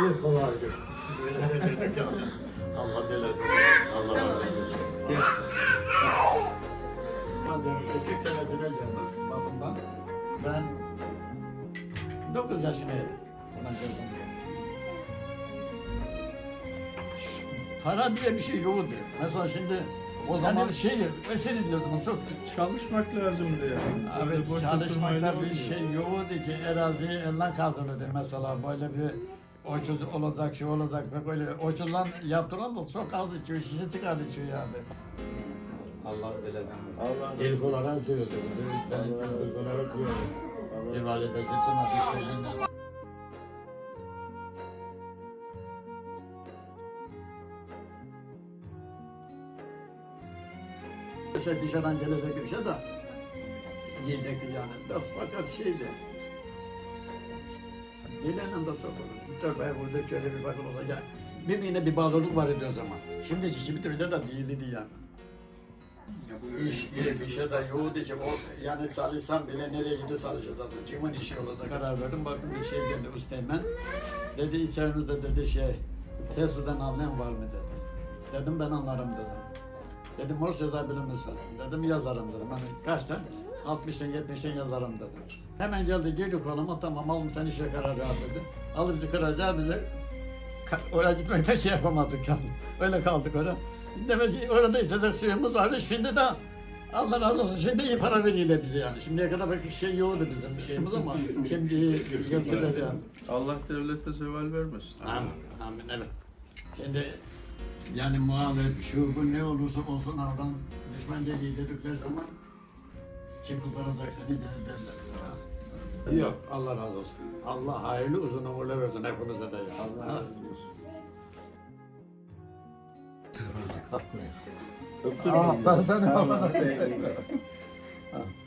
Bir kolay. Allah deler. Allah razı olsun. Ben 40 senesine geldim babamdan. Ben 9 yaşındaydım. Geldim. Para diye bir şey yoktu. Mesela şimdi o zaman şey, mesela o zaman çok Çalışmak lazımdı yani. Boş çalışmakta bir şey yoktu ki araziyi elle kazanırdı mesela böyle bir oçuz olacak şey olacak ve böyle oçuzdan yaptıran da çok az içiyor, şişe sigara içiyor yani. Allah demez. Allah İlk olarak diyordu. Ben ilk olarak diyorum. İbadet edilsin hadis söyleyeyim. Şey dışarıdan gelecek bir şey de yiyecekti yani. Fakat şeydi. De çok olur. Tövbe burada şöyle bir bakın olsa ya. Birbirine bir bağlılık var idi o zaman. Şimdi şimdi öyle de değildi yani. İş diye bir şey de yoktu ki o yani çalışsam bile nereye gidiyor çalışacağız. Kimin işi olacak karar verdim. Baktım bir şey geldi üsteğmen. Dedi içerinizde dedi şey Tesla'dan anlayan var mı dedi. Dedim ben anlarım dedim. Dedim Morse yazabilir misin? Dedim yazarım dedim. Hani kaçtan? 60'tan 70'ten yazarım dedim. Hemen geldi girdi koluma tamam oğlum sen işe karar ver dedi. Alıp bizi kıracağı bize oraya gitmekte şey yapamadık yani. Öyle kaldık orada. Demek ki orada içecek suyumuz vardı. Şimdi de Allah razı olsun. Şimdi iyi para veriyorlar bize yani. Şimdiye kadar belki şey yoktu bizim bir şeyimiz ama şimdi götürdüler yani. Allah devlete zeval vermesin. Amin. Amin evet. Şimdi yani muhalefet şu bu ne olursa olsun oradan düşman geliyor dedikleri zaman kim kullanacak seni derler. Yok Allah razı olsun. Allah hayırlı uzun ömürler versin hepinize de ya. Allah razı olsun. Ah ben seni